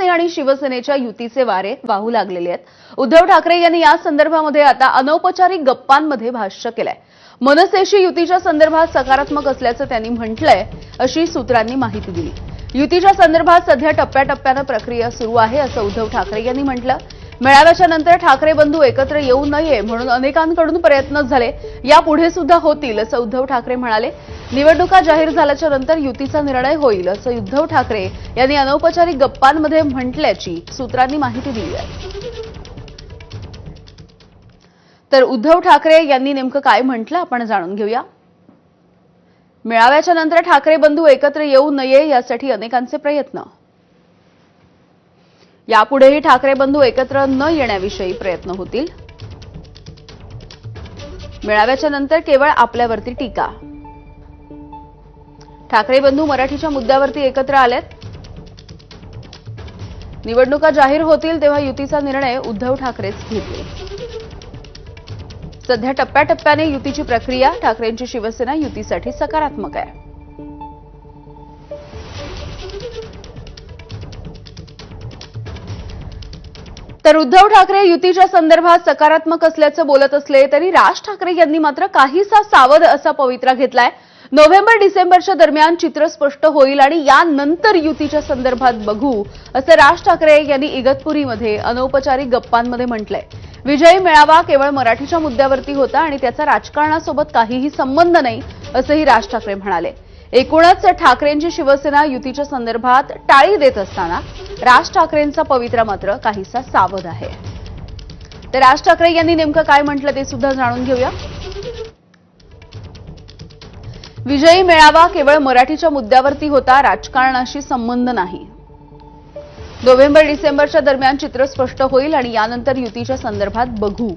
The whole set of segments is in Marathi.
मनसे आणि शिवसेनेच्या युतीचे वारे वाहू लागलेले आहेत. उद्धव ठाकरे यांनी या संदर्भामध्ये आता अनौपचारिक गप्पांमध्ये भाष्य केलंय. मनसेशी युतीच्या संदर्भात सकारात्मक असल्याचं त्यांनी म्हटलंय अशी सूत्रांनी माहिती दिली. युतीच्या संदर्भात सध्या टप्प्याटप्प्यानं प्रक्रिया सुरू आहे असं उद्धव ठाकरे यांनी म्हटलं. मेळाव्याच्या नंतर ठाकरे बंधू एकत्र येऊ नये म्हणून अनेकांकडून प्रयत्न झाले. यापुढे सुद्धा होतील असं उद्धव ठाकरे म्हणाले. निवडणुका जाहीर झाल्याच्यानंतर युतीचा निर्णय होईल असं उद्धव ठाकरे यांनी अनौपचारिक गप्पांमध्ये म्हटल्याची सूत्रांनी माहिती दिली आहे. तर उद्धव ठाकरे यांनी नेमकं काय म्हटलं आपण जाणून घेऊया. मेळाव्याच्या नंतर ठाकरे बंधू एकत्र येऊ नये यासाठी अनेकांचे प्रयत्न. यापुढेही ठाकरे बंधू एकत्र न येण्याविषयी प्रयत्न होतील. मेळाव्याच्या नंतर केवळ आपल्यावरती टीका. ठाकरे बंधू मराठीच्या मुद्द्यावरती एकत्र आलेत. निवडणुका जाहीर होतील तेव्हा युतीचा निर्णय उद्धव ठाकरेच घेतील. सध्या टप्प्याटप्प्याने युतीची प्रक्रिया ठाकरेंची शिवसेना युतीसाठी सकारात्मक आहे. तर उद्धव ठाकरे युतीच्या संदर्भात सकारात्मक असल्याचं बोलत असले तरी राज ठाकरे यांनी मात्र काहीसा सावध असा पवित्रा घेतलाय. नोव्हेंबर डिसेंबरच्या दरम्यान चित्र स्पष्ट होईल आणि यानंतर युतीच्या संदर्भात बघू असं राज ठाकरे यांनी इगतपुरीमध्ये अनौपचारिक गप्पांमध्ये म्हटलंय. विजयी मेळावा केवळ मराठीच्या मुद्द्यावरती होता आणि त्याचा राजकारणासोबत काहीही संबंध नाही असंही राज ठाकरे म्हणाले. एकूणच ठाकरेंची शिवसेना युतीच्या संदर्भात टाळी देत असताना राज ठाकरेंचा पवित्रा मात्र काहीसा सावध आहे. तर राज ठाकरे यांनी नेमकं काय म्हटलं ते सुद्धा जाणून घेऊया. विजयी मेळावा केवळ मराठीच्या मुद्द्यावरती होता राजकारणाशी संबंध नाही. नोव्हेंबर डिसेंबरच्या दरम्यान चित्र स्पष्ट होईल आणि यानंतर युतीच्या संदर्भात बघू.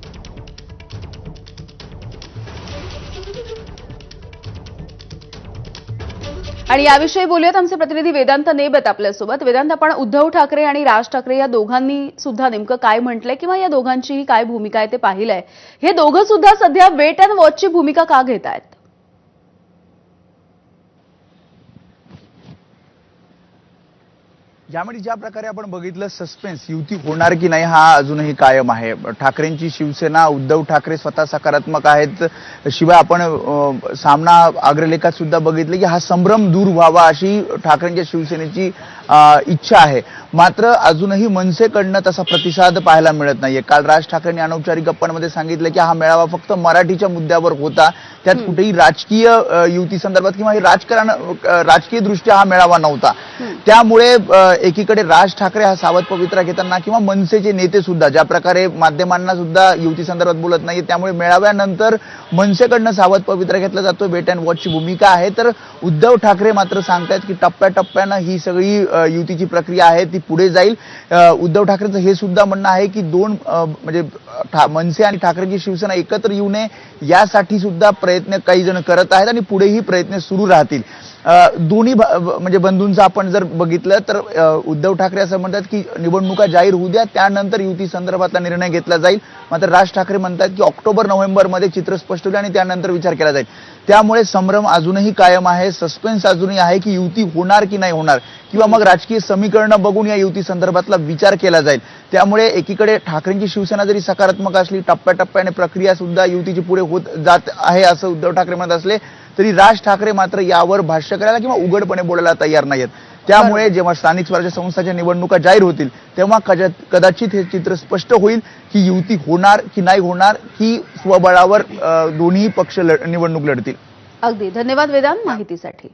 आणि याविषयी बोलूयात आमचे प्रतिनिधी वेदांत नेबत आपल्यासोबत. वेदांत आपण उद्धव ठाकरे आणि राज ठाकरे या दोघांनी सुद्धा नेमकं काय म्हटलंय किंवा या दोघांचीही काय भूमिका आहे ते पाहिलंय. हे दोघं सुद्धा सध्या वेट अँड वॉचची भूमिका का घेत आहेत यामध्ये ज्या प्रकारे आपण बघितलं सस्पेन्स युती होणार की नाही हा अजूनही कायम आहे. ठाकरेंची शिवसेना उद्धव ठाकरे स्वतः सकारात्मक आहेत. शिवाय आपण सामना अग्रलेखात सुद्धा बघितलं की हा संभ्रम दूर व्हावा अशी ठाकरेंच्या शिवसेनेची इच्छा आहे. मात्र अजूनही मनसेकडनं तसा प्रतिसाद पाहायला मिळत नाहीये. काल राज ठाकरेंनी अनौपचारिक गप्पांमध्ये सांगितलं की हा मेळावा फक्त मराठीच्या मुद्द्यावर होता. त्यात कुठेही राजकीय युती संदर्भात किंवा हे राजकारण राजकीय दृष्ट्या हा मेळावा नव्हता. त्यामुळे एकीकडे राज ठाकरे हा सावध पवित्रा घेताना किंवा मनसेचे नेते सुद्धा ज्या प्रकारे माध्यमांना सुद्धा युती संदर्भात बोलत नाही त्यामुळे मेळाव्यानंतर मनसेकडनं सावध पवित्रा घेतला जातो वेट अँड वॉचची भूमिका आहे. तर उद्धव ठाकरे मात्र सांगतायत की टप्प्याटप्प्यानं ही सगळी युतीची प्रक्रिया आहे ती पुढे जाईल. उद्धव ठाकरेंचं हे सुद्धा म्हणणं आहे की दोन म्हणजे मनसे आणि ठाकरेंची शिवसेना एकत्र येऊ नये यासाठी सुद्धा प्रयत्न काही जण करत आहेत आणि पुढेही प्रयत्न सुरू राहतील. दोन्ही म्हणजे बंधूंचं आपण जर बघितलं तर उद्धव ठाकरे असं म्हणतात की निवडणुका जाहीर होऊ द्या त्यानंतर युती संदर्भातला निर्णय घेतला जाईल. मात्र राज ठाकरे म्हणतात की ऑक्टोबर नोव्हेंबरमध्ये चित्र स्पष्ट होईल आणि त्यानंतर विचार केला जाईल. त्यामुळे संभ्रम अजूनही कायम आहे सस्पेन्स अजूनही आहे की युती होणार की नाही होणार किंवा मग राजकीय समीकरणं बघून या युती संदर्भातला विचार केला जाईल. त्यामुळे एकीकडे ठाकरेंची शिवसेना जरी सकारात्मक असली टप्प्याटप्प्याने प्रक्रिया सुद्धा युतीची पुढे होत जात आहे असं उद्धव ठाकरे म्हणत असले तरी राज ठाकरे मात्र यावर भाष्य करायला किंवा उघडपणे बोलायला तयार नाहीत त्यामुळे जेव्हा स्थानिक स्वराज्य संस्थाच्या निवडणुका जाहीर होतील तेव्हा कदाचित हे चित्र स्पष्ट होईल की युती होणार की नाही होणार की स्वबळावर दोन्ही पक्ष निवडणूक लढतील. अगदी. धन्यवाद वेदांत माहितीसाठी.